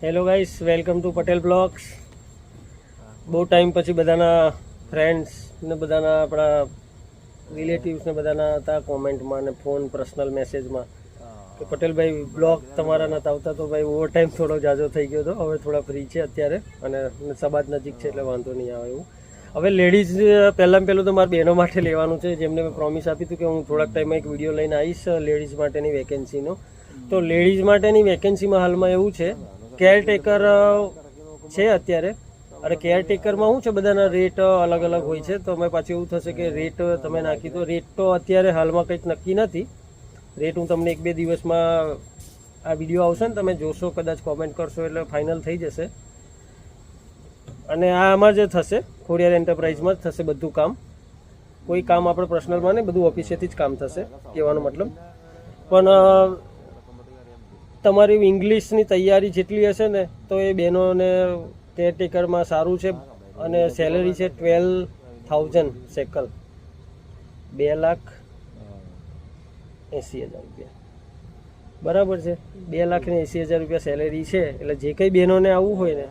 Hello guys welcome to Patel blogs બહુ time પછી બધાના ફ્રેન્ડ્સ ને બધાના આપણા રિલેટિવ્સ ને બધાના હતા કોમેન્ટમાં ને ફોન પર્સનલ મેસેજમાં કે પટેલભાઈ બ્લોગ તમારા નતા આવતા તો ભાઈ ઓવર ટાઈમ થોડો જાજો થઈ ગયો હતો. હવે થોડા ફ્રી છે અત્યારે અને સબાદ નજીક છે એટલે વાંધો નહીં આવે એવું. હવે લેડીઝ પહેલાં પહેલું તો મારા બહેનો માટે લેવાનું છે. જેમને મેં પ્રોમિસ આપી હતું કે હું થોડાક ટાઈમમાં એક વીડિયો લઈને આવીશ લેડીઝ માટેની વેકેન્સીનો તો લેડીઝ માટેની વેકેન્સીમાં હાલમાં એવું છે કેરટેકર છે અત્યારે. અને કેરટેકરમાં શું છે, બધાના રેટ અલગ અલગ હોય છે. તો અમે પાછું એવું થશે કે રેટ તમે નાખી દો. રેટ તો અત્યારે હાલમાં કંઈક નક્કી નથી. રેટ હું તમને એક બે દિવસમાં આ વીડિયો આવશે ને તમે જોશો, કદાચ કોમેન્ટ કરશો એટલે ફાઇનલ થઈ જશે. અને આ આમાં જે થશે, ખોડિયાર એન્ટરપ્રાઇઝમાં જ થશે બધું કામ. કોઈ કામ આપણે પર્સનલમાં નહીં, બધું ઓફિસેથી જ કામ થશે, કહેવાનો મતલબ. પણ તમારી ઇંગ્લિશની તૈયારી જેટલી હશે ને તો એ બહેનોને કેરટેકરમાં સારું છે અને સેલરી છે ટ્વેલ્વ થાઉઝન્ડ સેકલ બે લાખ એંસી હજાર રૂપિયા. બરાબર છે? બે લાખ ને એંસી હજાર રૂપિયા સેલેરી છે એટલે જે કંઈ બહેનોને આવવું હોય ને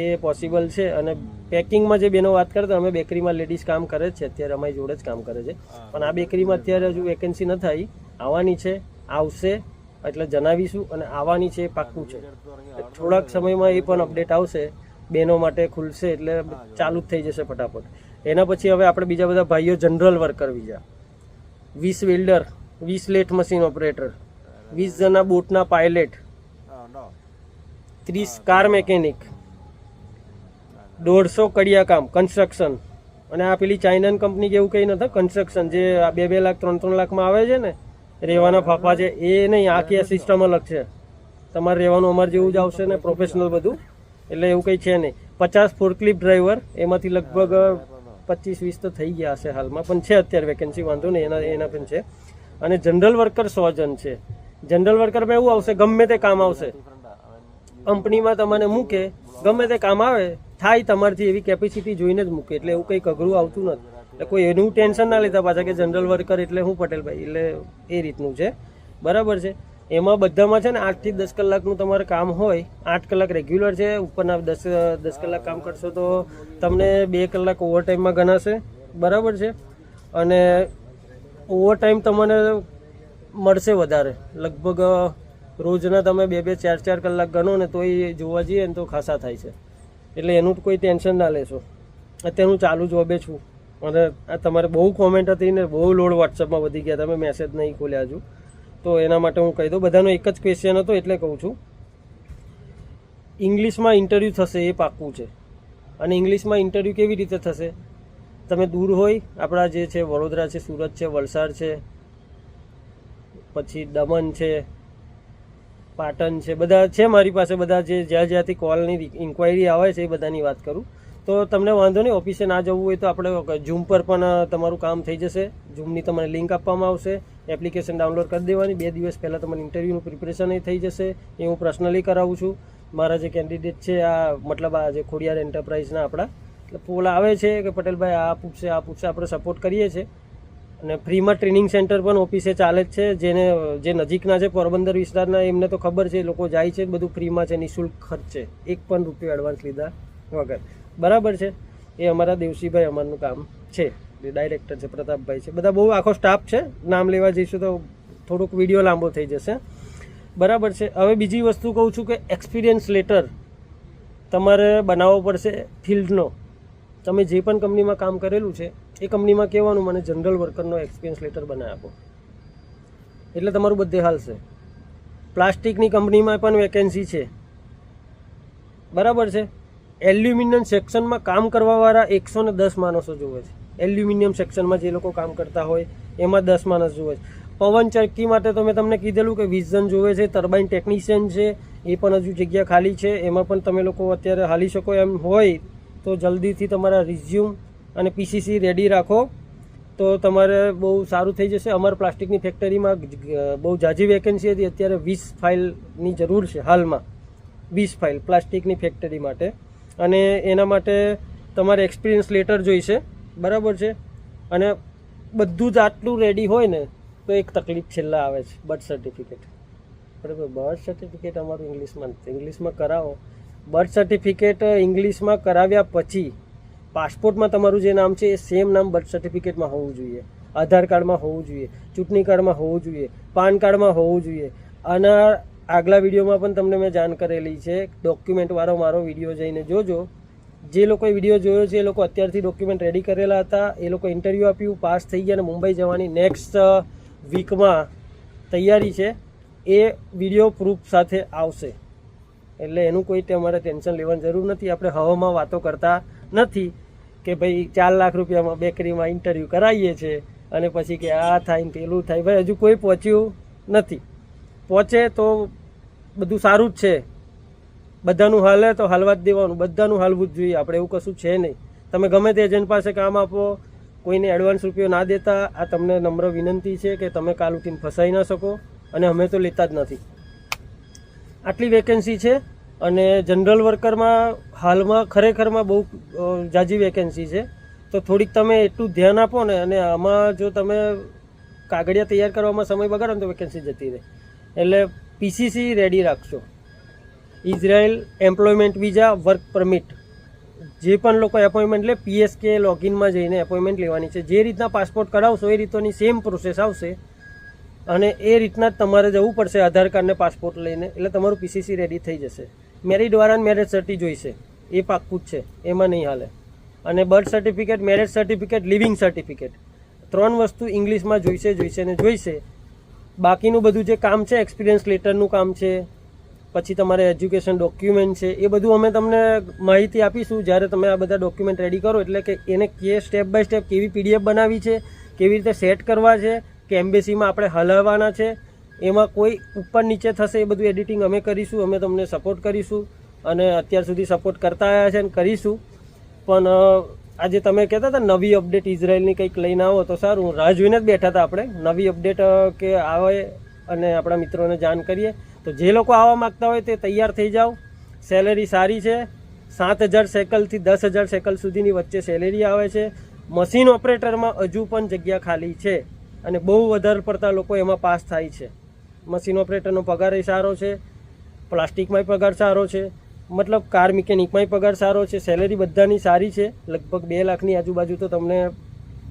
એ પોસિબલ છે. અને પેકિંગમાં જે બહેનો વાત કરતા અમે બેકરીમાં લેડીઝ કામ કરે છે. અત્યારે અમારી જોડે જ કામ કરે છે. પણ આ બેકરીમાં અત્યારે હજુ વેકેન્સી ન થઈ આવવાની છે આવશે. એટલે જણાવીશું અને આવવાની છે પાક્કું છે. થોડાક સમયમાં એ પણ અપડેટ આવશે. બહેનો માટે ખુલશે એટલે ચાલુ જ થઈ જશે ફટાફટ. એના પછી હવે આપણે બીજા બધા ભાઈઓ જનરલ વર્કર બીજા વીસ વેલ્ડર, વીસ લેટ મશીન ઓપરેટર વીસ જણા બોટના પાયલટ ત્રીસ કાર મેકેનિક દોઢસો કડિયા કામ કન્સ્ટ્રક્શન અને આ પેલી ચાઇનાન કંપની જેવું કંઈ નથી કન્સ્ટ્રક્શન જે બે બે લાખ, ત્રણ ત્રણ લાખમાં આવે છે ને રહેવાના ફાફા છે. એ નહીં, આખી આ સિસ્ટમ અલગ છે. તમારે રહેવાનું અમારે જેવું જ આવશે ને પ્રોફેશનલ બધું. એટલે એવું કંઈ છે નહીં. પચાસ ફોરક્લિપ ડ્રાઈવર એમાંથી લગભગ પચીસ, વીસ તો થઈ ગયા હશે હાલમાં. પણ છે અત્યારે વેકેન્સી વાંધો નહીં, એના એના પણ છે. અને જનરલ વર્કર સો જણ છે. જનરલ વર્કરમાં એવું આવશે, ગમે તે કામ આવશે. કંપનીમાં તમને મૂકે, ગમે તે કામ આવે, થાય તમારથી એવી કેપેસિટી જોઈને જ મૂકે. એટલે એવું કંઈક અઘરું આવતું નથી. એટલે કોઈ એનું ટેન્શન ના લેતા પાછા કે જનરલ વર્કર એટલે હું પટેલભાઈ, એટલે એ રીતનું છે. બરાબર છે? એમાં બધામાં છે ને આઠથી દસ કલાકનું તમારે કામ હોય, આઠ કલાક રેગ્યુલર છે, ઉપરના દસ દસ કલાક કામ કરશો તો તમને બે કલાક ઓવર ટાઈમમાં ગણાશે. બરાબર છે? અને ઓવરટાઈમ તમને મળશે વધારે. લગભગ રોજના તમે બે બે, ચાર ચાર કલાક ગણો ને તો એ જોવા જઈએ ને તો ખાસા થાય છે. એટલે એનું કોઈ ટેન્શન ના લેશો. અત્યારે હું ચાલુ જોબે છું. અને આ તમારે બહુ કોમેન્ટ હતી ને બહુ લોડ વોટ્સઅપમાં વધી ગયા. તમે મેસેજ નહીં ખોલ્યા હજુ. તો એના માટે હું કહી દઉં, બધાનો એક જ ક્વેશ્ચન હતો એટલે કહું છું. ઇંગ્લિશમાં ઇન્ટરવ્યૂ થશે એ પાક્કું છે. અને ઇંગ્લિશમાં ઇન્ટરવ્યૂ કેવી રીતે થશે? તમે દૂર હોય, આપણા જે છે, વડોદરા છે, સુરત છે, વલસાડ છે, પછી દમણ છે, પાટણ છે, બધા છે મારી પાસે, બધા જે જ્યાં જ્યાંથી કોલની ઇન્ક્વાયરી આવે છે એ બધાની વાત કરું. તો તમને વાંધો નહીં, ઓફિસે ના જવું હોય તો આપણે ઝૂમ પર પણ તમારું કામ થઈ જશે. ઝૂમની તમને લિંક આપવામાં આવશે. એપ્લિકેશન ડાઉનલોડ કરી દેવાની. બે દિવસ પહેલાં તમારે ઇન્ટરવ્યૂનું પ્રિપરેશન થઈ જશે. એ હું પર્સનલી કરાવું છું. મારા જે કેન્ડિડેટ છે, આ, મતલબ આ જે ખોડિયાર એન્ટરપ્રાઇઝના આપણા, એટલે પોલ આવે છે કે પટેલભાઈ, આ પૂછશે આ પૂછશે, આપણે સપોર્ટ કરીએ છીએ. અને ફ્રીમાં ટ્રેનિંગ સેન્ટર પણ ઓફિસે ચાલે જ છે. જેને, જે નજીકના છે, પોરબંદર વિસ્તારના, એમને તો ખબર છે લોકો જાય છે. બધું ફ્રીમાં છે, નિઃશુલ્ક ખર્ચ એક પણ રૂપિયો એડવાન્સ લીધા વગર. બરાબર છે. એ અમારા દેવસીભાઈ અમારનું કામ છે. જે ડાયરેક્ટર છે, પ્રતાપભાઈ છે. બધા બહુ આખો સ્ટાફ છે. નામ લેવા જઈશું તો થોડુંક વીડિયો લાંબો થઈ જશે. બરાબર છે. હવે બીજી વસ્તુ કહું છું કે એક્સપિરિયન્સ લેટર તમારે બનાવવો પડશે ફિલ્ડનો. તમે જે પણ કંપનીમાં કામ કરેલું છે, એ કંપનીમાં કહેવાનું મને જનરલ વર્કરનો એક્સપિરિયન્સ લેટર બનાવી આપો. એટલે તમારું બધે હાલશે. પ્લાસ્ટિકની કંપનીમાં પણ વેકેન્સી છે. બરાબર છે. એલ્યુમિનિયમ સેક્શનમાં કામ કરવાવાળા એકસો ને દસ માણસો જુએ છે. એલ્યુમિનિયમ સેક્શનમાં જે લોકો કામ કરતા હોય, એમાં દસ માણસ જુએ છે. પવન ચક્કી માટે તો મેં તમને કીધેલું કે જણ જોવે છે, ટર્બાઇન ટેકનિશિયન છે, એ પણ હજુ જગ્યા ખાલી છે. એમાં પણ તમે લોકો અત્યારે હાલી શકો એમ હોય તો જલ્દીથી તમારા રિઝ્યુમ અને પીસીસી રેડી રાખો. તો તમારે બહુ સારું થઈ જશે. અમારા પ્લાસ્ટિકની ફેક્ટરીમાં બહુ જાજી વેકેન્સી હતી. અત્યારે વીસ ફાઇલની જરૂર છે હાલમાં. વીસ ફાઇલ પ્લાસ્ટિકની ફેક્ટરી માટે. અને એના માટે તમારે એક્સપિરિયન્સ લેટર જોઈશે. બરાબર છે? અને બધું જ આટલું રેડી હોય ને, તો એક તકલીફ છેલ્લા આવે છે બર્થ સર્ટિફિકેટ બરાબર? બર્થ સર્ટિફિકેટ અમારું ઇંગ્લિશમાં નથી. ઇંગ્લિશમાં કરાવો. બર્થ સર્ટિફિકેટ ઇંગ્લિશમાં કરાવ્યા પછી પાસપોર્ટમાં તમારું જે નામ છે એ સેમ નામ બર્થ સર્ટિફિકેટમાં હોવું જોઈએ. આધાર કાર્ડમાં હોવું જોઈએ. ચૂંટણી કાર્ડમાં હોવું જોઈએ. પાન કાર્ડમાં હોવું જોઈએ. અને આગલા વિડીયોમાં પણ તમને મેં જાણ કરેલી છે. ડોક્યુમેન્ટવાળો મારો વીડિયો જઈને જોજો. જે લોકોએ વીડિયો જોયો છે, એ લોકો અત્યારથી ડોક્યુમેન્ટ રેડી કરેલા હતા. એ લોકો ઇન્ટરવ્યૂ આપ્યું પાસ થઈ ગયા અને મુંબઈ જવાની નેક્સ્ટ વીકમાં તૈયારી છે. એ વીડિયો પ્રૂફ સાથે આવશે. એટલે એનું કોઈ તમારે ટેન્શન લેવાની જરૂર નથી. આપણે હવામાં વાતો કરતા નથી કે ભાઈ ચાર લાખ રૂપિયામાં બેકરીમાં ઇન્ટરવ્યૂ કરાવીએ છીએ અને પછી કે આ થાય ને પેલું થાય. ભાઈ હજુ કોઈ પહોંચ્યું નથી. પહોંચે તો બધું સારું જ છે. બધાનું હાલે તો હાલવા જ દેવાનું. બધાનું હાલવું જ જોઈએ. આપણે એવું કશું છે નહીં. તમે ગમે તે એજન્ટ પાસે કામ આપો, કોઈને એડવાન્સ રૂપિયો ના દેતા, આ તમને નમ્ર વિનંતી છે કે તમે કાલ ઉઠીને ફસાઈ ના શકો અને અમે તો લેતા જ નથી. આટલી વેકેન્સી છે અને જનરલ વર્કરમાં હાલમાં ખરેખરમાં બહુ જાજી વેકેન્સી છે. તો થોડીક તમે એટલું ધ્યાન આપો ને અને આમાં જો તમે કાગળિયા તૈયાર કરવામાં સમય બગાડો ને તો વેકેન્સી જતી રહે. એટલે પીસીસી રેડી રાખશો. Israel employment visa work permit જે પણ લોકો એપોઇન્ટમેન્ટ લે પીએસકે લોગિનમાં જઈને એપોઇન્ટમેન્ટ લેવાની છે. જે રીતના પાસપોર્ટ કરાવશો એ રીતોની સેમ પ્રોસેસ આવશે. અને એ રીતના જ તમારે જવું પડશે આધાર કાર્ડને પાસપોર્ટ લઈને. એટલે તમારું પીસીસી રેડી થઈ જશે. મેરિડ વાળાને મેરેજ સર્ટી જોઈશે. એ પાક્કું જ છે. એમાં નહીં હાલે. અને birth certificate marriage certificate living certificate ત્રણ વસ્તુ ઇંગ્લિશમાં જોઈશે જોઈશે ને જોઈશે. બાકીનું બધું જે કામ છે એક્સપિરિયન્સ લેટરનું કામ છે, પછી તમારે એજ્યુકેશન ડોક્યુમેન્ટ છે, એ બધું અમે તમને માહિતી આપીશું. જ્યારે તમે આ બધા ડોક્યુમેન્ટ રેડી કરો, એટલે કે એને કે સ્ટેપ બાય સ્ટેપ કેવી પીડીએફ બનાવી છે, કેવી રીતે સેટ કરવા છે, કે એમ્બેસીમાં આપણે હલાવવાના છે, એમાં કોઈ ઉપર નીચે થશે એ બધું એડિટિંગ અમે કરીશું, અમે તમને સપોર્ટ કરીશું. અને અત્યાર સુધી સપોર્ટ કરતા આવ્યા છે અને કરીશું. પણ આજે તમે કહેતા હતા નવી અપડેટ ઇઝરાયલની કંઈક લઈને આવો તો સારું. રાહ જોઈને જ બેઠા હતા આપણે. નવી અપડેટ કે આવે અને આપણા મિત્રોને જાણ કરીએ. તો જે લોકો આવવા માંગતા હોય તે તૈયાર થઈ જાઓ. સેલેરી સારી છે. સાત હજાર સેકલથી દસ હજાર સેકલ સુધીની વચ્ચે સેલેરી આવે છે. મશીન ઓપરેટરમાં હજુ પણ જગ્યા ખાલી છે અને બહુ વધારે પડતા લોકો એમાં પાસ થાય છે. મશીન ઓપરેટરનો પગાર સારો છે. પ્લાસ્ટિકમાંય પગાર સારો છે. મતલબ કાર મિકેનિકમાંય પગાર સારો છે સેલેરી બધાની સારી છે, લગભગ બે લાખની આજુબાજુ તો તમને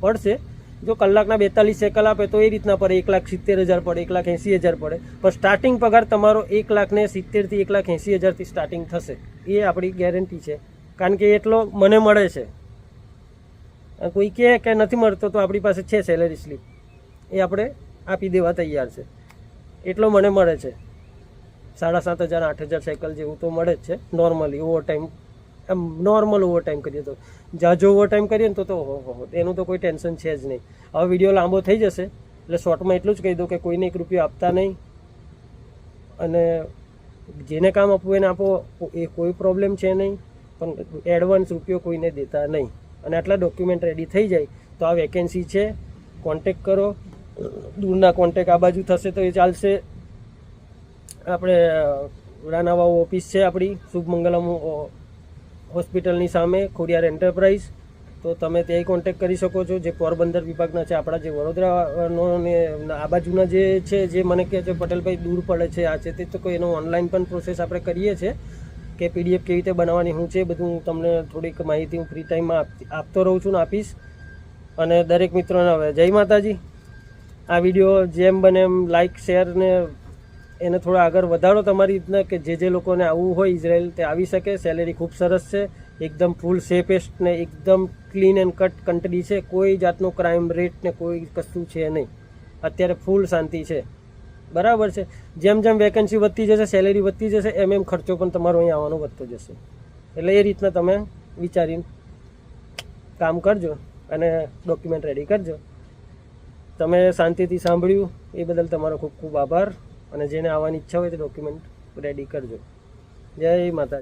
પડશે. જો કલાકના બેતાલીસ સેકલ આપે તો એ રીતના પડે, એક લાખ સિત્તેર હજાર પડે, એક લાખ એંસી હજાર પડે. પણ સ્ટાર્ટિંગ પગાર તમારો એક લાખને સિત્તેરથી એક લાખ એંસી હજારથી સ્ટાર્ટિંગ થશે. એ આપણી ગેરંટી છે. કારણ કે એટલો મને મળે છે. કોઈ કહે કે નથી મળતો તો આપણી પાસે છે સેલેરી સ્લીપ એ આપણે આપી દેવા તૈયાર છે. એટલો મને મળે છે. સાડા સાત હજાર આઠ હજાર સાયકલ જેવું તો મળે જ છે. નોર્મલી ઓવર ટાઈમ એમ નોર્મલ ઓવર ટાઈમ કરીએ તો. જાજો ઓવર ટાઈમ કરીએ ને તો તો હો, એનું તો કોઈ ટેન્શન છે જ નહીં. હવે વીડિયો લાંબો થઈ જશે એટલે શોર્ટમાં એટલું જ કહી દઉં કે કોઈને એક રૂપિયો આપતા નહીં. અને જેને કામ આપવું એને આપો એ કોઈ પ્રોબ્લેમ છે નહીં. પણ એડવાન્સ રૂપિયો કોઈને દેતા નહીં. અને આટલા ડોક્યુમેન્ટ રેડી થઈ જાય તો આ વેકેન્સી છે. કોન્ટેક કરો. દૂરના કોન્ટેક આ બાજુ થશે તો એ ચાલશે. આપણે રાનાવાવ ઓફિસ છે આપણી શુભ મંગલમ હોસ્પિટલની સામે, ખોડિયાર એન્ટરપ્રાઇઝ. તો તમે ત્યાંય કોન્ટેક કરી શકો છો, જે પોરબંદર વિભાગના છે, આપણા જે વડોદરાનો ને, આ બાજુના જે છે, જે મને કહે છે, પટેલભાઈ દૂર પડે છે, આ છે તે તો કોઈ એનો ઓનલાઈન પણ પ્રોસેસ આપણે કરીએ છીએ, કે પીડીએફ કેવી રીતે બનાવવાની હું છે, બધું હું તમને થોડીક માહિતી હું ફ્રી ટાઈમમાં આપતો રહું છું ને આપીશ. અને દરેક મિત્રોને હવે, જય માતાજી. આ વીડિયો જેમ બને એમ લાઈક શેર ને એને થોડા આગળ વધારો તમારી રીતના કે જે જે લોકોને આવવું હોય ઇઝરાયલ તે આવી શકે. સેલેરી ખૂબ સરસ છે. એકદમ ફૂલ સેફેસ્ટ ને એકદમ ક્લીન એન્ડ કટ કન્ટ્રી છે. કોઈ જાતનો ક્રાઇમ રેટ ને કોઈ કશું છે નહીં. અત્યારે ફૂલ શાંતિ છે. બરાબર છે. જેમ જેમ વેકેન્સી વધતી જશે સેલેરી વધતી જશે, એમ એમ ખર્ચો પણ તમારો અહીં આવવાનો વધતો જશે. એટલે એ રીતના તમે વિચારીને કામ કરજો અને ડોક્યુમેન્ટ રેડી કરજો. તમે શાંતિથી સાંભળ્યું. એ બદલ તમારો ખૂબ ખૂબ આભાર. અને જેને આવવાની ઈચ્છા હોય તે ડોક્યુમેન્ટ રેડી કરજો. જય માતા